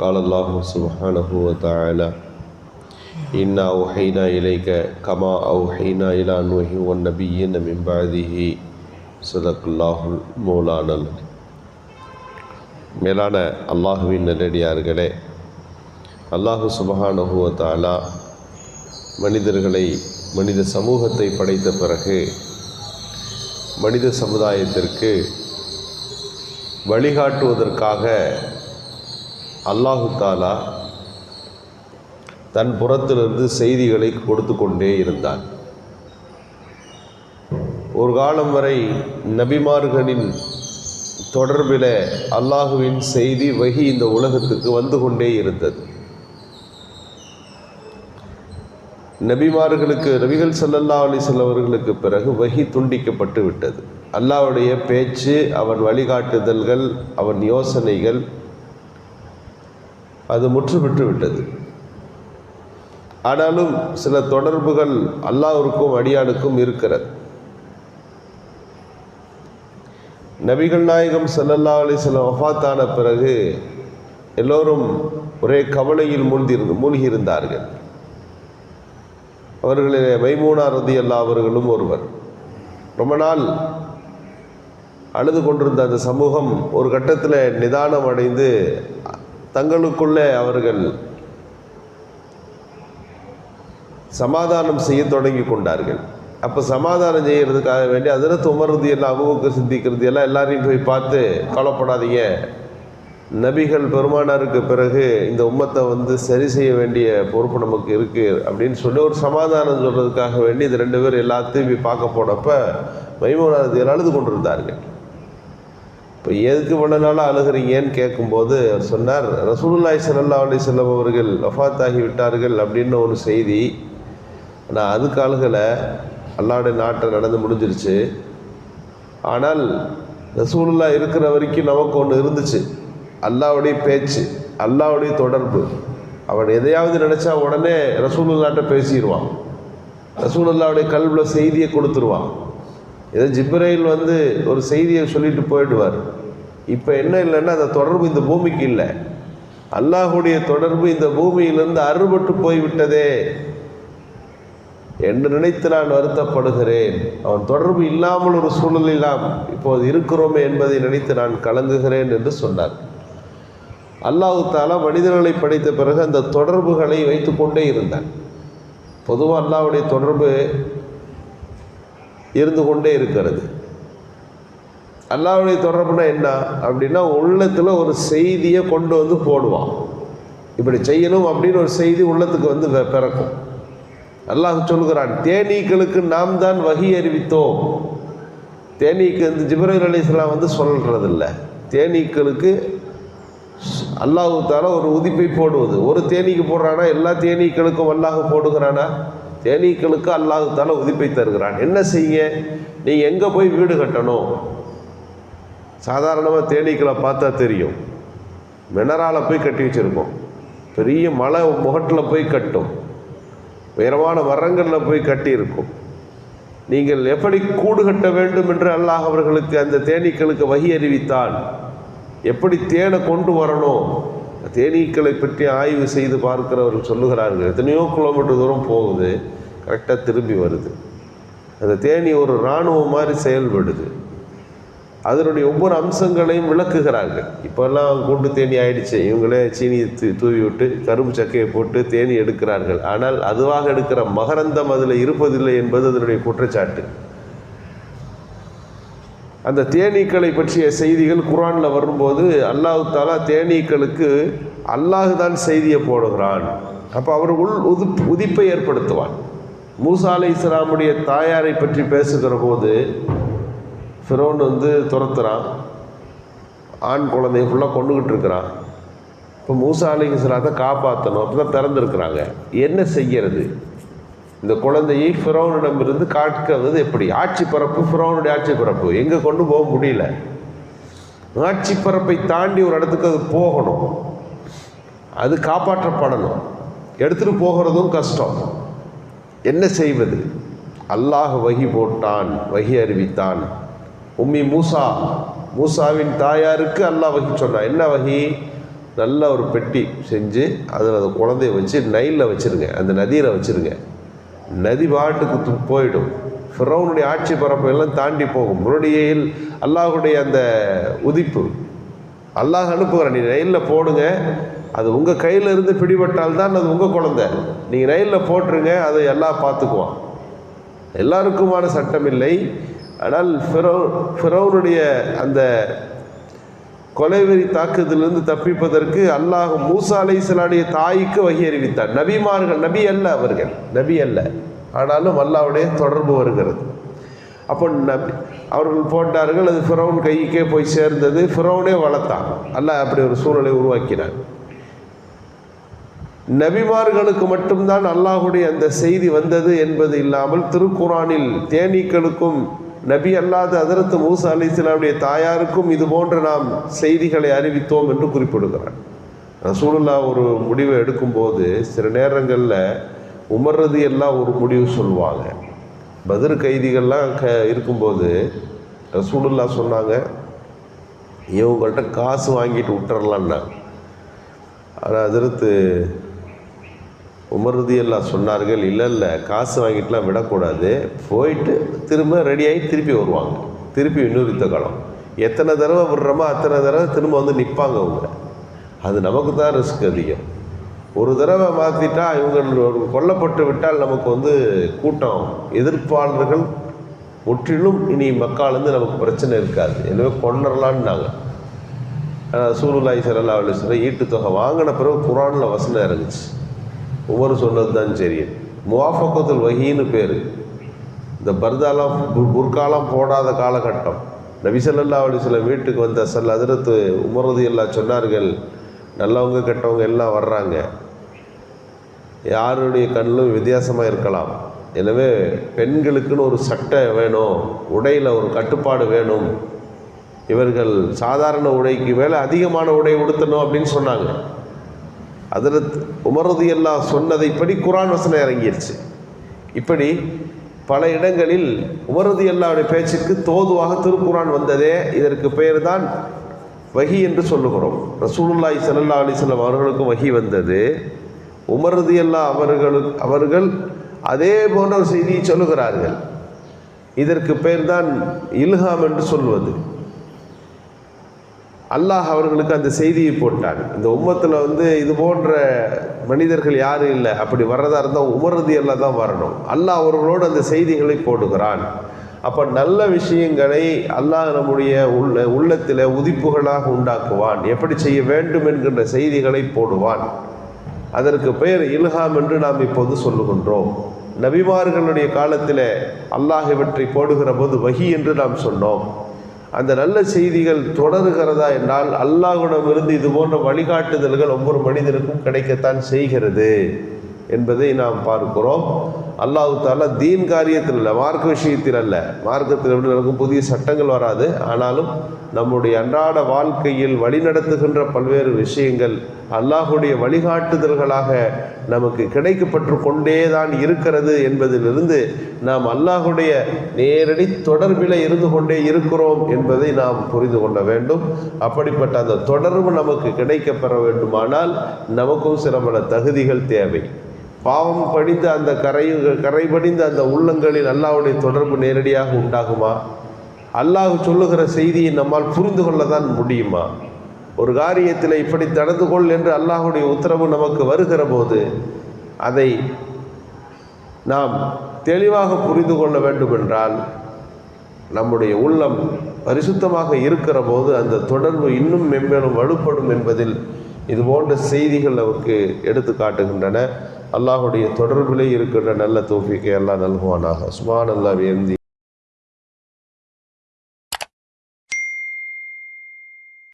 قال الله سبحانه وتعالى إنا أوحينا إليك كما أوحينا إلى نوح والنبيين من بعده صدق الله مولانا மேலான அல்லாஹுவின் நல்லடியார்களே அல்லாஹு சுபஹானஹு வ தஆலா மனிதர்களை மனித சமூகத்தை படைத்த பிறகு மனித சமுதாயத்திற்கு வழிகாட்டுவதற்காக அல்லாஹு தாலா தன் புறத்திலிருந்து செய்திகளை கொடுத்து கொண்டே இருந்தான். ஒரு காலம் வரை நபிமார்களின் தொடர்பில் அல்லாஹுவின் செய்தி வகி இந்த உலகத்துக்கு வந்து கொண்டே இருந்தது. நபிமார்களுக்கு நபிகள் சல்லல்லா அலிசல்ல அவர்களுக்கு பிறகு வகி துண்டிக்கப்பட்டு விட்டது. அல்லாவுடைய பேச்சு அவன் வழிகாட்டுதல்கள் அவன் யோசனைகள் அது முற்றுப்பெற்று விட்டது. ஆனாலும் சில தொடர்புகள் அல்லாவிற்கும் அடியானுக்கும் இருக்கிறது. நபிகள் நாயகம் சல்லல்லா சில வஃபாத்தான பிறகு எல்லோரும் ஒரே கவலையில் மூழ்கியிருந்து மூழ்கியிருந்தார்கள். அவர்களிலே மைமூனா ரதி அல்லா அவர்களும் ஒருவர். ரொம்ப நாள் அழுது கொண்டிருந்த அந்த சமூகம் ஒரு கட்டத்தில் நிதானம் அடைந்து தங்களுக்குள்ளே அவர்கள் சமாதானம் செய்ய தொடங்கி கொண்டார்கள். அப்போ சமாதானம் செய்கிறதுக்காக வேண்டி அதில் துமருதி எல்லாம் அபுவுக்கு சிந்திக்கிறது எல்லாம் எல்லாரையும் போய் பார்த்து கவலைப்படாதீங்க. நபிகள் பெருமானாருக்கு பிறகு இந்த உம்மத்தை வந்து சரி செய்ய வேண்டிய பொறுப்பு நமக்கு இருக்குது அப்படின்னு சொல்லி ஒரு சமாதானம் சொல்கிறதுக்காக வேண்டி இது ரெண்டு பேர் எல்லாத்தையும் போய் பார்க்க போனப்போ மைமூனாரதியர் அழுது கொண்டிருந்தார்கள். இப்போ எதுக்கு இவ்வளோ நாளாக அழுகிறீங்கன்னு கேட்கும்போது அவர் சொன்னார் ரசூலுல்லாய் சல்லா அலி செல்லம் அவர்கள் வஃத்தாகி விட்டார்கள் அப்படின்னு ஒரு செய்தி. ஆனால் அதுக்கு அழுகலை. அல்லாவுடைய நாட்டில் நடந்து முடிஞ்சிருச்சு. ஆனால் ரசூலுல்லா இருக்கிற வரைக்கும் நமக்கு ஒன்று இருந்துச்சு. அல்லாவுடைய பேச்சு அல்லாவுடைய தொடர்பு. அவன் எதையாவது நினச்சா உடனே ரசூலுல்லாட்ட பேசிடுவான் ரசூலுல்லாவுடைய கல்வியில் செய்தியை கொடுத்துருவான். ஏதோ ஜிப்ரையில் வந்து ஒரு செய்தியை சொல்லிட்டு போயிடுவார். இப்போ என்ன இல்லைன்னா அந்த தொடர்பு இந்த பூமிக்கு இல்லை. அல்லாஹுடைய தொடர்பு இந்த பூமியிலிருந்து அறுபட்டு போய்விட்டதே என்று நினைத்து நான் வருத்தப்படுகிறேன். அவன் தொடர்பு இல்லாமல் ஒரு சூழலில் நாம் இப்போது இருக்கிறோமே என்பதை நினைத்து நான் கலங்குகிறேன் என்று சொன்னார். அல்லாஹு தாலா மனிதர்களை படைத்த பிறகு அந்த தொடர்புகளை வைத்து கொண்டே இருந்தான். பொதுவாக அல்லாவுடைய தொடர்பு இருந்து கொண்டே இருக்கிறது. அல்லாவுடைய தொடர்புனா என்ன? அப்படின்னா உள்ளத்தில் ஒரு செய்தியை கொண்டு வந்து போடுவான். இப்படி செய்யணும் அப்படின்னு ஒரு செய்தி உள்ளத்துக்கு வந்து பிறக்கும். அல்லாஹ் சொல்கிறான் தேனீக்களுக்கு நாம் தான் வகி அறிவித்தோம். தேனீக்கு வந்து ஜிப்ரஹில் அலி இஸ்லாம் வந்து சொல்கிறதில்ல தேனீக்களுக்கு அல்லாஹு தால ஒரு உதிப்பை போடுவது. ஒரு தேனீக்கு போடுறானா எல்லா தேனீக்களுக்கும் அல்லாஹ் போடுகிறானா? தேனீக்களுக்கு அல்லாஹு தால உதிப்பை தருகிறான். என்ன செய்ய நீ எங்கே போய் வீடு கட்டணும்? சாதாரணமாக தேனீக்களை பார்த்தா தெரியும். மினரால போய் கட்டி வச்சுருப்போம். பெரிய மலை முகட்டில் போய் கட்டும். உயரமான மரங்களில் போய் கட்டியிருக்கும். நீங்கள் எப்படி கூடு கட்ட வேண்டும் என்று அல்லாஹ் அவர்களுக்கு அந்த தேனீக்களுக்கு வகி அறிவித்தான் எப்படி தேனை கொண்டு வரணும்? தேனீக்களை பற்றி ஆய்வு செய்து பார்க்கிறவர்கள் சொல்லுகிறார்கள். எத்தனையோ கிலோமீட்டர் தூரம் போகுது கரெக்டாக திரும்பி வருது. அந்த தேனி ஒரு இராணுவம் மாதிரி செயல்படுது. அதனுடைய ஒவ்வொரு அம்சங்களையும் விளக்குகிறார்கள். இப்போல்லாம் கூட்டு தேனி ஆயிடுச்சு. இவங்களே சீனியை தூ தூவி விட்டு கரும்பு சக்கையை போட்டு தேனி எடுக்கிறார்கள். ஆனால் அதுவாக எடுக்கிற மகரந்தம் அதில் இருப்பதில்லை என்பது அதனுடைய குற்றச்சாட்டு. அந்த தேனீக்களை பற்றிய செய்திகள் குரானில் வரும்போது அல்லாஹு தாலா தேனீக்களுக்கு அல்லாஹு தான் செய்தியை போடுகிறான். அப்போ அவர் உள் உது உதிப்பை ஏற்படுத்துவான். மூசா அலை இஸ்லாமுடைய தாயாரை பற்றி பேசுகிற போது ஃபிரோன் வந்து துரத்துகிறான் ஆண் குழந்தைய ஃபுல்லாக கொண்டுக்கிட்டு இருக்கிறான். இப்போ மூசா அலி காப்பாற்றணும் அப்போ தான் திறந்துருக்குறாங்க. என்ன செய்கிறது இந்த குழந்தையை ஃபிரோனிடமிருந்து காட்கிறது எப்படி? ஆட்சி பரப்பு ஃபிரோனுடைய ஆட்சி பரப்பு எங்கே கொண்டு போக முடியல? ஆட்சி பரப்பை தாண்டி ஒரு இடத்துக்கு அது போகணும். அது காப்பாற்றப்படணும். எடுத்துகிட்டு போகிறதும் கஷ்டம். என்ன செய்வது? அல்லாஹ் வகி போட்டான் வகி அறிவித்தான். உம்மி மூசா மூசாவின் தாயாருக்கு அல்லாஹ் வகி சொன்னான் என்ன வகி? நல்ல ஒரு பெட்டி செஞ்சு அதில் அந்த குழந்தைய வச்சு நைலில் வச்சுருங்க அந்த நதியில் வச்சுருங்க. நதி பாட்டுக்கு து- போயிடும். ஃபிரௌனுடைய ஆட்சி பரப்பை எல்லாம் தாண்டி போகும். முரடியில் அல்லாஹுடைய அந்த உதிப்பு. அல்லாஹ் அனுப்புகிறேன் நீ ரயிலில் போடுங்க அது உங்கள் கையில் இருந்து பிடிபட்டால் தான் அது உங்கள் குழந்தை. நீங்கள் ரயிலில் போட்டுருங்க அதை எல்லாம் பார்த்துக்குவான். எல்லாருக்குமான சட்டம் இல்லை ஆனால் ஃபிரோ ஃபிரௌனுடைய அந்த கொலைவெறி தாக்குதலிருந்து தப்பிப்பதற்கு அல்லாஹ் மூசா அலைஹிஸ்ஸலாமுடைய தாய்க்கு வகி அறிவித்தார். நபிமார்கள் நபி அல்ல அவர்கள் நபி அல்ல. ஆனாலும் அல்லாவுடைய தொடர்பு வருகிறது. அப்போ நபி அவர்கள் போட்டார்கள் அது ஃபிரௌன் கைக்கே போய் சேர்ந்தது ஃபிரௌனே வளர்த்தான். அல்லாஹ் அப்படி ஒரு சூழலை உருவாக்கினான். நபிமார்களுக்கு மட்டும்தான் அல்லாஹுடைய அந்த செய்தி வந்தது என்பது இல்லாமல் திருக்குறானில் தேனீக்களுக்கும் நபி அல்லாத அதரத்து மூசா அலி இஸ்லாமுடைய தாயாருக்கும் இது போன்ற நாம் செய்திகளை அறிவித்தோம் என்று குறிப்பிடுகிறார். ரசூலுல்லா ஒரு முடிவை எடுக்கும்போது சில நேரங்களில் உமர்றது எல்லாம் ஒரு முடிவு சொல்லுவாங்க பதிர் கைதிகள்லாம் க இருக்கும்போது ரசூலுல்லா சொன்னாங்க இவங்கள்ட்ட காசு வாங்கிட்டு விட்டுறலான்னா ஆனால் அதிர்த்து உமர்தியெல்லாம் சொன்னார்கள் இல்லை இல்லை காசு வாங்கிட்டுலாம் விடக்கூடாது. போயிட்டு திரும்ப ரெடியாகி திருப்பி வருவாங்க. திருப்பி இன்னொரு யுத்த காலம். எத்தனை தடவை விடுறோமோ அத்தனை தடவை திரும்ப வந்து நிற்பாங்க அவங்க. அது நமக்கு தான் ரிஸ்க் அதிகம். ஒரு தடவை மாற்றிட்டா இவங்க ஒரு கொல்லப்பட்டு விட்டால் நமக்கு வந்து கூட்டம். எதிர்ப்பாளர்கள் முற்றிலும் இனி மக்காலேருந்து நமக்கு பிரச்சனை இருக்காது. எனவே ஆனால் சூருலாய் சரல்லா அலிஸ்வரம் ஈட்டு தொகை வாங்கின பிறகு குரானில் வசனம் இறங்குச்சு. உமர் சொன்னது தான் சரி. முவாஃபக்கத்தில் வகின்னு பேர். இந்த பர்தாலாம் புர்காலாம் போடாத காலகட்டம். நபிசல்லா சில வீட்டுக்கு வந்த சல் அதிரத்து உமரது எல்லாம் சொன்னார்கள் நல்லவங்க கெட்டவங்க எல்லாம் வர்றாங்க. யாருடைய கண்ணிலும் வித்தியாசமாக இருக்கலாம். எனவே பெண்களுக்குன்னு ஒரு சட்டை வேணும் உடையில் ஒரு கட்டுப்பாடு வேணும். இவர்கள் சாதாரண உடைக்கு மேலே அதிகமான உடை உடுத்தணும் அப்படின்னு சொன்னாங்க. அதில் உமரது எல்லாம் சொன்னதைப்படி குரான் வசனம் இறங்கிடுச்சு இப்படி பல இடங்களில் உமரது எல்லாவுடைய பேச்சுக்கு தோதுவாக திருக்குரான் வந்ததே இதற்கு பெயர் தான் வகி என்று சொல்லுகிறோம். ரசூலுல்லாய் சல்லா அலிஸ்லாம் அவர்களுக்கும் வகி வந்தது. உமரது எல்லா அவர்களுக்கு அவர்கள் அதே போன்ற செய்தியை சொல்லுகிறார்கள். இதற்கு பெயர் தான் இல்ஹாம் என்று சொல்வது. அல்லாஹ் அவர்களுக்கு அந்த செய்தியை போட்டாங்க இந்த உம்மத்தில் வந்து இது போன்ற மனிதர்கள் யாரும் இல்லை. அப்படி வர்றதா இருந்தால் உமரது எல்லாம் தான் வரணும். அல்லாஹ் அவர்களோடு அந்த செய்திகளை போடுகிறான். அப்போ நல்ல விஷயங்களை அல்லாஹ் நம்முடைய உள்ள உள்ளத்தில் உதிப்புகளாக உண்டாக்குவான். எப்படி செய்ய வேண்டும் என்கின்ற செய்திகளை போடுவான். அதற்கு பெயர் இல்ஹாம் என்று நாம் இப்போது சொல்லுகின்றோம். நபிமார்களுடைய காலத்தில் அல்லாஹ் இவற்றை போடுகிற போது வஹி என்று நாம் சொன்னோம். அந்த நல்ல செய்திகள் தொடருகிறதா என்றால் அல்லாஹ்விடமிருந்து இது போன்ற வழிகாட்டுதல்கள் ஒவ்வொரு மனிதனுக்கும் கிடைக்கத்தான் செய்கிறது என்பதை நாம் பார்க்கிறோம். அல்லாஹு தாலா தீன் காரியத்தில் இல்லை மார்க்க விஷயத்தில் அல்ல மார்க்கத்தில் எப்படி நடக்கும் புதிய சட்டங்கள் வராது. ஆனாலும் நம்முடைய அன்றாட வாழ்க்கையில் வழிநடத்துகின்ற பல்வேறு விஷயங்கள் அல்லாஹுடைய வழிகாட்டுதல்களாக நமக்கு கிடைக்கப்பட்டு கொண்டே தான் இருக்கிறது என்பதிலிருந்து நாம் அல்லாஹுடைய நேரடி தொடர்பில் இருந்து கொண்டே இருக்கிறோம் என்பதை நாம் புரிந்து கொள்ள வேண்டும். அப்படிப்பட்ட அந்த தொடர்பு நமக்கு கிடைக்கப்பெற வேண்டுமானால் நமக்கும் சில பல தகுதிகள் தேவை. பாவம் படிந்த அந்த கரை கரை படிந்த அந்த உள்ளங்களில் அல்லாவுடைய தொடர்பு நேரடியாக உண்டாகுமா? அல்லாஹ் சொல்லுகிற செய்தியை நம்மால் புரிந்து கொள்ள தான் முடியுமா? ஒரு காரியத்தில் இப்படி நடந்து கொள் என்று அல்லாஹுடைய உத்தரவு நமக்கு வருகிற போது அதை நாம் தெளிவாக புரிந்து கொள்ள வேண்டுமென்றால் நம்முடைய உள்ளம் பரிசுத்தமாக இருக்கிற போது அந்த தொடர்பு இன்னும் மென்மேலும் வலுப்படும் என்பதில் இது போன்ற செய்திகள் நமக்கு எடுத்து காட்டுகின்றன அல்லாஹுடைய தொடர்பிலே இருக்கின்ற நல்ல தோஃபிக்கை எல்லாம் நல்குவானாக. சுபான் அல்லா வேந்தி